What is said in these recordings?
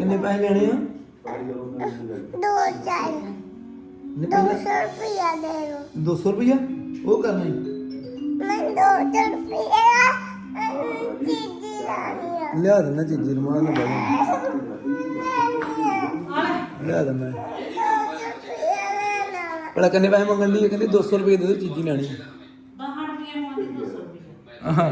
ਕਿੰਨੇ ਪੈਸੇ ਲੈਣੇ ਆ? ਦੋ ਚਾਰ। ਨਹੀਂ ਦੋ ਪਹਿਲਾਂ ਸੌ ਰੁਪਇਆ ਦੇ ਦੋ 200 ਰੁਪਇਆ ਉਹ ਕਰਨਾ ਹੀ ਮੈਂ ਦੋ ਸੌ ਰੁਪਇਆ ਚੀਜ਼ੀ ਲਾਣੀ ਆ। ਲਿਆ ਦੇਣਾ ਚੀਜ਼ੀ ਰਮਾਨ ਨਾਲ ਬੈਠਾ ਲਿਆ ਦੇਣਾ ਦੋ ਸੌ ਰੁਪਇਆ ਲੈਣਾ ਬੜਾ ਕਿੰਨੇ ਪੈਸੇ ਮੰਗਣ ਦੀ ਹੈ ਕਹਿੰਦੇ 200 ਰੁਪਏ ਦੇ ਦਿਓ ਚੀਜ਼ੀ ਲੈਣੀ ਬਾਹਰ ਦੀਆਂ ਮਾਂ 200 ਰੁਪਏ ਹਾਂ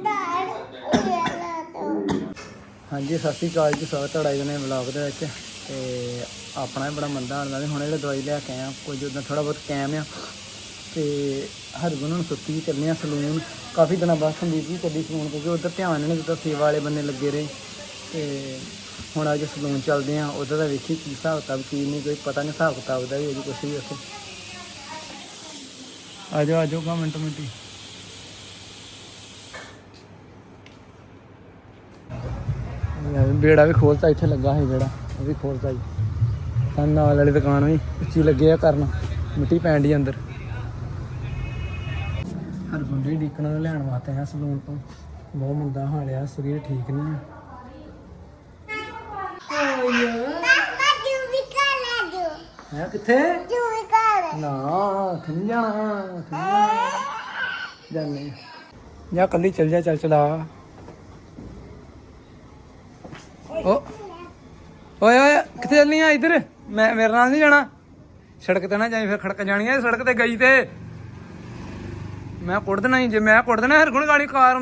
ਦਾੜ ਰੁਪਇਆ ਲਾ ਦੋ ਹਾਂਜੀ, ਸਤਿ ਸ਼੍ਰੀ ਅਕਾਲ ਜੀ, ਸਵਾਗਤ ਤੁਹਾਡਾ ਜੀ ਨੇ ਵਲੌਗ ਦੇ ਵਿੱਚ। ਤੇ ਆਪਣਾ ਵੀ ਬੜਾ ਮੰਦਾ ਹਾਲ ਮੈਂ ਹੁਣੇ ਜਿਹੜੇ ਦਵਾਈ ਲੈ ਕੇ ਆਇਆ ਕੁਝ ਉਦਾਂ ਥੋੜਾ ਬਹੁਤ ਕੈਮ ਆ। ਤੇ ਹਰਗੁਣ ਨੂੰ ਸੁੱਤੀ ਵੀ ਚੱਲੇ ਆ ਸਲੂਨ। ਕਾਫੀ ਦਿਨਾਂ ਬਾਅਦ ਸੰਦੀਪ ਵੀ ਚੱਲੀ ਸਲੂਨ, ਕਿਉਂਕਿ ਉਧਰ ਧਿਆਨ ਨਹੀਂ ਦਿੱਤਾ, ਸੇਵਾ ਵਾਲੇ ਬੰਦੇ ਲੱਗੇ ਰਹੇ। ਤੇ ਹੁਣ ਅੱਜ ਸਲੂਨ ਚੱਲਦੇ ਆ। ਉਧਰ ਦਾ ਵੇਖੀ ਕੀ ਹਿਸਾਬ ਕਿਤਾਬ, ਕੀ ਨਹੀਂ, ਕੋਈ ਪਤਾ ਨਹੀਂ, ਹਿਸਾਬ ਕਿਤਾਬ ਦਾ ਵੀ ਅਜੇ ਕੁਛ ਵੀ ਉੱਥੇ। ਆ ਜਾਓ ਆ ਜਾਓ ਗਾ ਮਿੰਟੀ ਬੇੜਾ ਵੀ ਖੋਲਤਾ, ਇੱਥੇ ਲੱਗਾ ਸੀ ਬੇੜਾ, ਉਹ ਵੀ ਖੋਲਤਾ ਜੀ। ਤਾਂ ਨਾਲ ਵਾਲੀ ਦੁਕਾਨ ਵੀ ਉੱਚੀ ਲੱਗੇ ਆ ਕਰਨ, ਮਿੱਟੀ ਪੈਣ ਦੀ ਅੰਦਰ। ਹਰ ਗੁੰਡੀ ਡੀਕਣਾ ਲੈਣ ਵਾਸਤੇ ਆ ਸਲੂਨ ਤੋਂ। ਬਹੁਤ ਮੰਦਾ ਹਾਲ ਸਰੀਰ ਠੀਕ ਨਹੀਂ ਹੈ, ਕਿੱਥੇ? ਨਾ, ਉੱਥੇ ਜਾਣਾ ਜਾਣੇ। ਜਾ ਕੱਲੀ ਚੱਲ ਜਾ, ਚੱਲ ਚਲਾ। ਓਏ ਓਏ ਕਿੱਥੇ ਚੱਲਨੀ ਆ ਇੱਧਰ? ਮੈਂ ਮੇਰੇ ਨਾਲ ਨਹੀਂ ਜਾਣਾ। ਸੜਕ ਤੇ ਨਾ ਜਾਈ ਫਿਰ ਖੜਕ ਜਾਣੀ ਆ ਸੜਕ ਤੇ ਗਈ ਤੇ। ਮੈਂ ਕੁੱਟ ਦੇਣਾ ਜੇ ਮੈਂ ਕੁੱਟ ਦੇਣਾ ਹਰ ਗੁਣ ਗਾੜੀ ਕਾਰ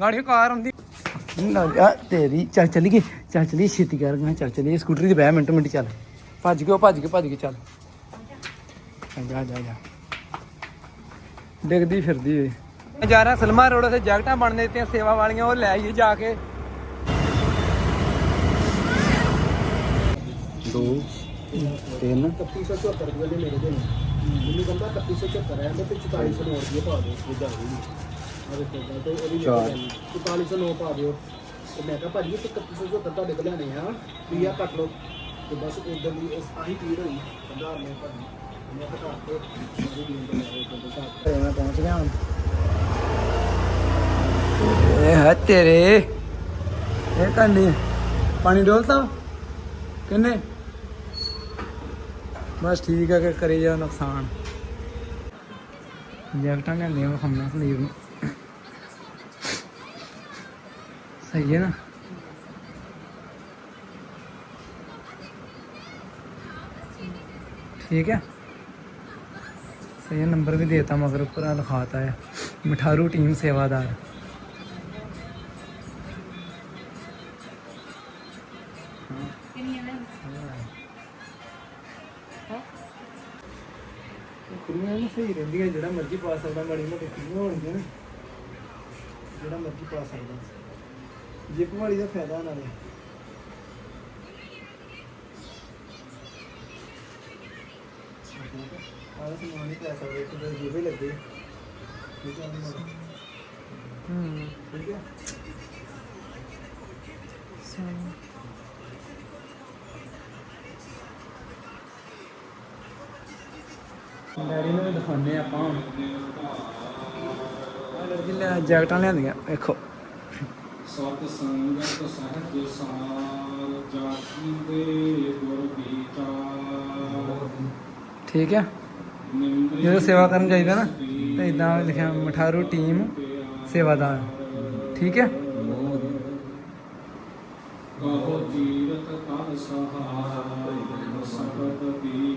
ਗਾੜੀ ਕਾਰ ਹੁੰਦੀ ਨਾ ਜਾ ਤੇਰੀ ਚੱਲ ਚੱਲੀਏ। ਚੱਲ ਚੱਲੀਏ ਛੇਤੀ ਕਰ ਮੈਂ ਚੱਲ ਚੱਲੀਏ। ਸਕੂਟਰੀ ਤੇ ਬਹਿ ਮਿੰਟ ਮਿੰਟ ਚੱਲ। ਭੱਜ ਉਹ ਭੱਜ ਕੇ ਭੱਜ ਕੇ ਚੱਲ। ਜਾ ਜਾ ਜਾ। ਡਿੱਗਦੀ ਫਿਰਦੀ ਜਾ ਰਿਹਾ ਸਲਮਾ ਰੋਡ ਤੇ ਜੈਕਟਾਂ ਬਣਦੇ ਦਿੱਤੀਆਂ ਸੇਵਾ ਵਾਲੀਆਂ ਉਹ ਲੈ ਆਈਏ ਜਾ ਕੇ। ਦੋ ਤਿੰਨ 3174 ਰੁਪਏ ਦੇ ਮੇਰੇ ਦੇ ਮੈਨੂੰ ਕਹਿੰਦਾ 3174 ਹੈ ਤੇ 4409 ਰੁਪਏ ਪਾ ਦਿਓ ਉਹ ਜਾ ਰਹੀ ਆ ਦੇਖੋ ਗੱਲ ਤੇ ਉਹਦੀ ਚਾਰ। 4409 ਪਾ ਦਿਓ ਤੇ ਮੈਂ ਕਿਹਾ ਭਾਜੀ ਇਹ 3174 ਤੁਹਾਡੇ ਕੋਲ ਲੈਣੇ ਆ ਵੀ ਆ ਕੱਟ ਲਓ ਤੇ ਬਸ ਉਦੋਂ ਦੀ ਇਸ ਆਹੀ ਪੀੜ ਹੋਈ ਕਹਿੰਦਾ ਮੈਂ ਭਾਜੀ ਮੈਂ ਤਾਂ ਘਰ ਤੇ ਮੇਰੀ ਦੀਨ ਤੋਂ ਲੈ ਉਦੋਂ ਦੇ ਘਰ ਘਰੇ ਮੈਂ ਪਹੁੰਚ ਗਿਆ ਹੁਣ ਇਹ ਹੈ ਤੇਰੇ। ਇਹ ਕੰਨੀ। ਪਾਣੀ ਡੋਲਤਾ? ਕਿੰਨੇ? ਬਸ ਠੀਕ ਹੈ ਕਿ ਕਰੀ ਜਾ ਨੁਕਸਾਨ ਜੈਕਟਾਂ ਲੈਂਦੀਆਂ ਵਿਖਾਉਣਾ ਸੰਦੀਪ ਨੂੰ ਸਹੀ ਹੈ ਨਾ ਠੀਕ ਹੈ ਸਹੀ ਨੰਬਰ ਵੀ ਦੇਤਾ ਮਗਰ ਉੱਪਰ ਆ ਲਿਖਾਤਾ ਹੈ ਮਠਾਰੂ ਟੀਮ ਸੇਵਾਦਾਰ ਕੁੜੀਆਂ ਨੂੰ ਸਹੀ ਰਹਿੰਦੀਆਂ ਜਿਹੜਾ ਮਰਜ਼ੀ ਪਾ ਸਕਦਾ ਮਾੜੀ ਮੋਟੀ ਕੁੜੀਆਂ ਹੋਣਗੀਆਂ ਨਾ, ਜਿਹੜਾ ਮਰਜ਼ੀ ਪਾ ਸਕਦਾ। ਜਿਪ ਵਾਲੀ ਦਾ ਫਾਇਦਾ ਨਾਲੇ ਆਹ ਸਮਾਨ ਨਹੀਂ ਪਾ ਸਕਦੇ ਫਿਰ ਜਿਪੇ ਲੱਗੇ। ਠੀਕ ਹੈ ਹੂੰ। ਠੀਕ ਹੈ। ਡੈਡੀ ਨੂੰ ਵੀ ਦਿਖਾਉਂਦੇ ਹਾਂ ਆਪਾਂ ਹੁਣ। ਲੜਕੀ ਲੈ ਜੈਕਟਾਂ ਲਿਆਂਦੀਆਂ ਵੇਖੋ। ਸਤ ਸੰਗਤ ਸਹਿਜ ਸਾਰ ਜਾਤੀ ਦੇ ਗੁਰ ਵਿਚਾਰ ਠੀਕ ਹੈ ਜਦੋਂ ਸੇਵਾ ਕਰਨ ਜਾਈਦਾ ਨਾ ਤੇ ਇਦਾਂ ਲਿਖਿਆ ਮਠਾਰੂ ਟੀਮ ਸੇਵਾਦਾਰ। ਠੀਕ ਹੈ ਕਹੋ ਤੀਰਥ ਕਾ ਸਹਾਰਾ ਸਬਦ ਦੀ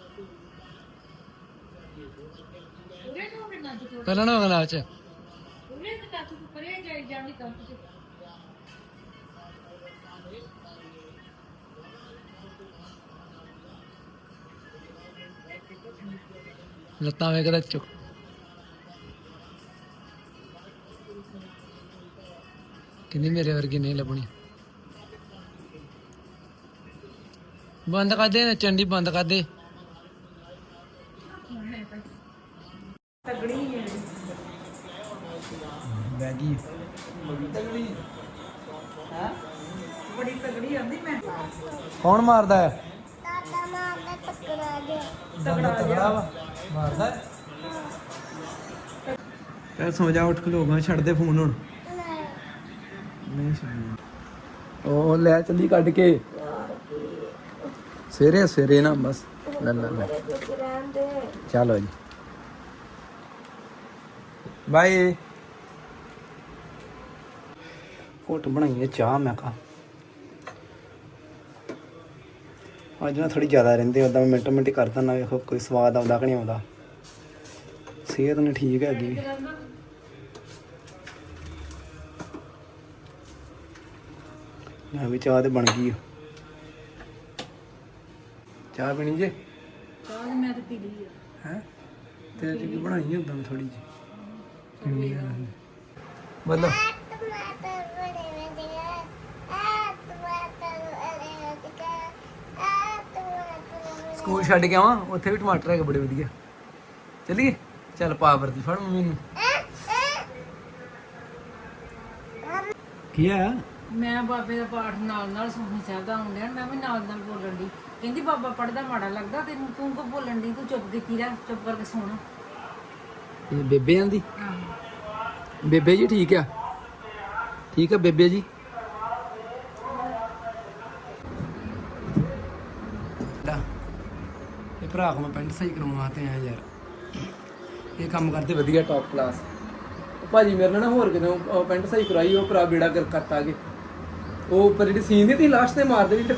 ਉਰੇ ਨੂੰ ਮਿਲਣਾ ਤੂੰ ਪਹਿਲਾਂ ਨਾ ਅਗਲਾ ਚ। ਉਰੇ ਨੂੰ ਤਾਂ ਤੂੰ ਪਰੇ ਜਾਈ ਜਾਂਦੀ ਤਾਂ ਤੂੰ ਲੱਤਾਂ ਵੇਖਦਾ ਚੁੱਕ। ਕਹਿੰਦੀ ਮੇਰੇ ਵਰਗੀ ਨਹੀਂ ਲੱਭਣੀ। ਬੰਦ ਕਰ ਦੇ, ਚੰਡੀ ਬੰਦ ਕਰ ਦੇ। ਤਗੜੀ ਹੈ ਬਹਿ ਗਈ ਬੜੀ ਤਗੜੀ ਆਂਦੀ ਮੈਂ। ਕੌਣ ਮਾਰਦਾ ਹੈ? ਦਾਦਾ ਮਾਰਦਾ ਟੱਕਰਾ ਦੇ ਤਗੜਾ ਤਗੜਾ ਵਾ। ਮਾਰਦਾ ਹੈ? ਚੱਲ ਸੌ ਜਾ ਉੱਠ ਖਲੋਗਾ ਛੱਡ ਦੇ ਫੋਨ ਹੁਣ। ਨਹੀਂ। ਛੱਡਣਾ। ਉਹ ਲੈ ਚੱਲੀ ਕੱਢ ਕੇ। ਸਵੇਰੇ ਸਵੇਰੇ ਨਾ ਬਸ। ਲੈ ਲੈ ਲੈ। ਚਲੋ ਜੀ ਬਾਏ। ਘੁੱਟ ਬਣਾਈਏ ਚਾਹ ਮੈਂ ਕਾ ਅੱਜ ਨਾ ਥੋੜੀ ਜ਼ਿਆਦਾ ਰਹਿੰਦੇ ਉਦਾਂ ਮੈਂ ਮਿੰਟੋ ਮਿੰਟ ਹੀ ਕਰਦਾ ਨਾ ਵੇਖੋ ਕੋਈ ਸਵਾਦ ਆਉਂਦਾ ਕਿ ਨਹੀਂ ਆਉਂਦਾ। ਸਿਹਤ ਨੇ ਠੀਕ ਹੈਗੀ। ਨਾ ਵੀ ਚਾਹ ਤੇ ਬਣ ਗਈ ਆ। ਚਾਹ ਪੀਣੀ ਜੇ? ਚਾਹ ਮੈਂ ਤਾਂ ਪੀ ਲਈ ਆ। ਹੈ? ਤੇ ਅੱਜ ਕੀ ਬਣਾਈ ਉਦਾਂ ਥੋੜੀ ਜੀ ਕਿੰਨੀ ਸਕੂਲ ਛੱਡ ਕੇ ਆਵਾਂ, ਉੱਥੇ ਵੀ ਟਮਾਟਰ ਹੈਗੇ ਬੜੇ ਵਧੀਆ। ਚੱਲੀਏ? ਚੱਲ ਪਾ ਵਰਦੀ ਫੜ ਮੰਮੀ ਨੂੰ। ਕੀ ਆ ਮੈਂ ਬਾਬੇ ਦਾ ਪਾਠ ਨਾਲ ਨਾਲ ਸੁਖਮਨੀ ਸਾਹਿਬ ਦਾ ਆਉਂਦੇ ਮੈਂ ਵੀ ਨਾਲ ਨਾਲ ਬੋਲਣ ਦੀ ਕਹਿੰਦੀ, ਬਾਬਾ ਪੜਦਾ ਮਾੜਾ ਲੱਗਦਾ ਤੈਨੂੰ, ਤੂੰ ਕੋ ਬੋਲਣ ਦੀ ਤੂੰ ਚੁੱਪ ਕੀਤੀ ਰਹਿ, ਚੁੱਪ ਕਰਕੇ ਸੁਣ ਇਹ ਬੇਬੇ ਆਂਦੀ ਬੇਬੇ ਜੀ ਠੀਕ ਆ? ਠੀਕ ਆ ਬੇਬੇ ਜੀ? ਇਹ ਭਰਾ ਕੋ ਮੈਂ ਪੈਂਟ ਸਹੀ ਕਰਾਉਣ ਵਾਸਤੇ ਆਇਆ ਯਾਰ। ਇਹ ਕੰਮ ਕਰਦੇ ਵਧੀਆ ਟੌਪ ਕਲਾਸ ਭਾਜੀ ਮੇਰੇ ਨਾਲ ਨਾ ਹੋਰ ਕਿਤੇ ਉਹ ਪੈਂਟ ਸਹੀ ਕਰਾਈ, ਉਹ ਭਰਾ ਬੇੜਾ ਕਰ ਕਰਤਾ ਕੇ ਉਹ ਉੱਪਰ ਜਿਹੜੀ ਸੀਨ ਦੀ ਤੀ ਲਾਸਟ ਤੇ ਮਾਰਦੇ ਵੀ ਤੇ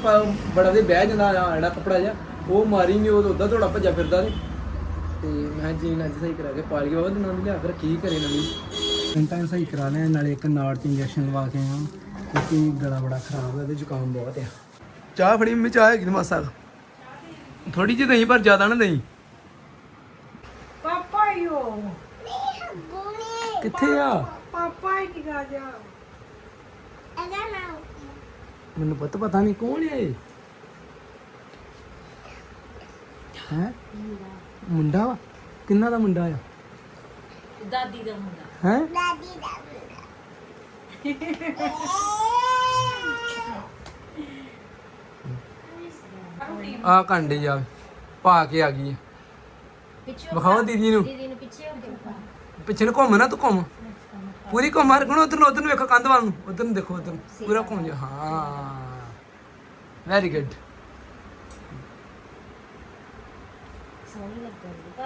ਬੜਾ ਦੇ ਬਹਿ ਜਾਂਦਾ ਜਿਹੜਾ ਕੱਪੜਾ ਜਿਹਾ, ਉਹ ਮਾਰੀ ਨਹੀਂ, ਉਹ ਉਦਾਂ ਥੋੜਾ ਭੱਜਾ ਫਿਰਦਾ ਤੇ ਤੇ ਮੈਂ ਜੀਨ ਅੱਜ ਸਹੀ ਕਰਾ ਕੇ ਪਾਲ ਕੇ ਬਾਬਾ ਦਿਨਾਂ ਦੀ ਲਿਆ ਕੇ ਰੱਖੀ ਘਰੇ ਨਵੀਂ। ਪੈਂਟਾਂ ਸਹੀ ਕਰਾ ਲਿਆ ਨਾਲੇ ਇੱਕ ਨਾੜ ਤੇ ਇੰਜੈਕਸ਼ਨ ਲਵਾ ਕੇ ਆਇਆ। ਕਿਉਂਕਿ ਗਲਾ ਬੜਾ ਖਰਾਬ ਹੈ ਤੇ ਜ਼ੁਕਾਮ ਬਹੁਤ ਆ। ਚਾਹ ਫੜੀ ਮੰਮੀ ਚਾਹ ਹੈਗੀ ਮਾਸਾ ਥੋੜੀ ਜਿਹੀ ਦਹੀਂ ਪਰ ਜ਼ਿਆਦਾ ਨਾ ਦਹੀਂ। ਪਾਪਾ ਯੋ ਕਿੱਥੇ ਆ? ਪਾਪਾ ਹੀ ਨਿਕਾ ਜਾ ਅਗਾ ਨਾ ਮੈਨੂੰ ਪਤਾ ਪਤਾ ਨਹੀਂ ਕੌਣ ਹੈ ਇਹ। ਹੈ? ਮੁੰਡਾ ਵਾ? ਕਿੰਨਾ ਦਾ ਮੁੰਡਾ ਆ? ਦਾਦੀ ਦਾ ਮੁੰਡਾ। ਹੈ? ਦਾਦੀ ਦਾ ਆ ਕੰਡੇ ਜਾ ਪਾ ਕੇ ਆ ਗਈ। ਪਿੱਛੇ ਵਿਖਾਓ ਦੀਦੀ ਨੂੰ। ਦੀਦੀ ਨੂੰ ਪਿੱਛੇ ਹੋ ਕੇ ਪਿੱਛੇ ਨੂੰ ਘੁੰਮ ਨਾ ਤੂੰ ਘੁੰਮ। ਪੂਰੀ ਘੁੰਮ ਹਰ ਕੋਣ ਉਧਰ ਨੂੰ ਉਧਰ ਨੂੰ ਵੇਖੋ ਕੰਧ ਵੱਲ ਨੂੰ। ਉਧਰ ਨੂੰ ਦੇਖੋ ਉਧਰ ਨੂੰ। ਪੂਰਾ ਘੁੰਮ ਜਾ। ਹਾਂ। ਵੈਰੀ ਗੁੱਡ ਸੋਹਣੀ ਲੱਗਦੀ